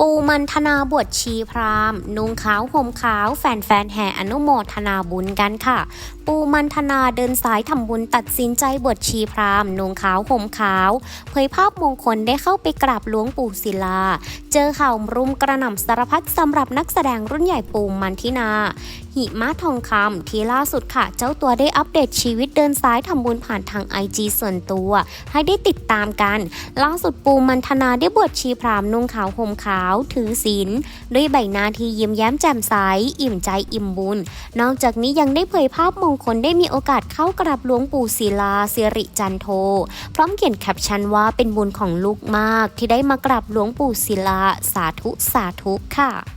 ปูมันธนาบวชชีพราหมณ์นุ่งขาวห่มขาว แฟนๆแห่อนุโมทนาบุญกันค่ะ ปูมันธนาเดินสายทำบุญตัดสินใจบวชชีพราหมณ์นุ่งขาวห่มขาว เผยภาพมงคลได้เข้าไปกราบหลวงปู่ศิลา เจอข่าวรุมกระหน่ำสารพัดสำหรับนักแสดงรุ่นใหญ่ปูมันทินา หิมะทองคำที่ล่าสุดค่ะ เจ้าตัวได้อัปเดตชีวิตเดินสายทำบุญผ่านทาง IG ส่วนตัว ให้ได้ติดตามกัน ล่าสุดปูมันธนาได้บวชชีพราหมณ์นุ่งขาวห่มขาวาวถือศีลด้วยใบหน้าที่ยิ้มแย้มแจ่มใสอิ่มใจอิ่มบุญ นอกจากนี้ยังได้เผยภาพมงคลได้มีโอกาสเข้ากราบหลวงปู่ศิลาสิริจันโท พร้อมเขียนแคปชั่นว่าเป็นบุญของลูกมาก ที่ได้มากราบหลวงปู่ศิลาสาธุสาธุค่ะ